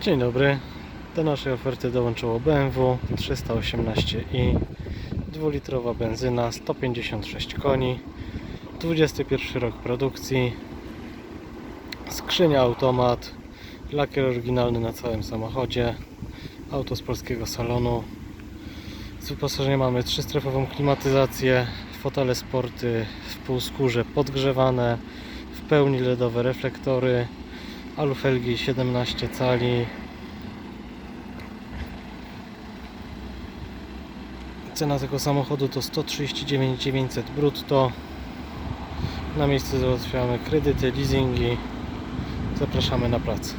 Dzień dobry. Do naszej oferty dołączyło BMW 318i 2-litrowa benzyna 156 koni 21 rok produkcji skrzynia automat lakier oryginalny na całym samochodzie auto z polskiego salonu z wyposażenia mamy trzystrefową klimatyzację fotele sporty w półskórze podgrzewane w pełni LEDowe reflektory alufelgi 17 cali Cena tego samochodu to 139 900 brutto. Na miejscu załatwiamy kredyty, leasingi. Zapraszamy na pracę.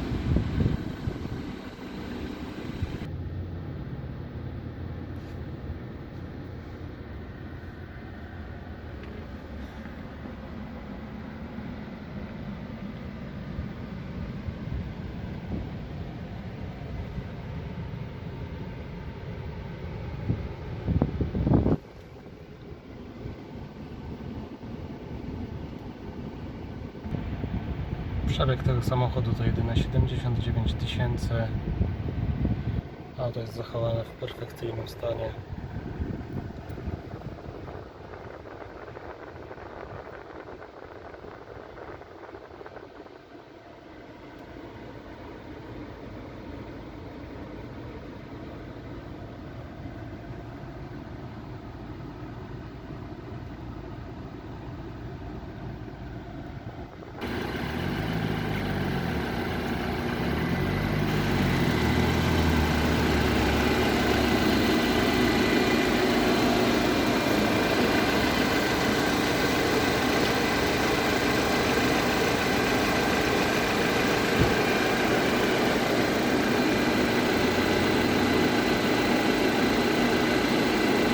Przebieg tego samochodu to jedyne 79 tysięcy. Auto jest zachowane w perfekcyjnym stanie.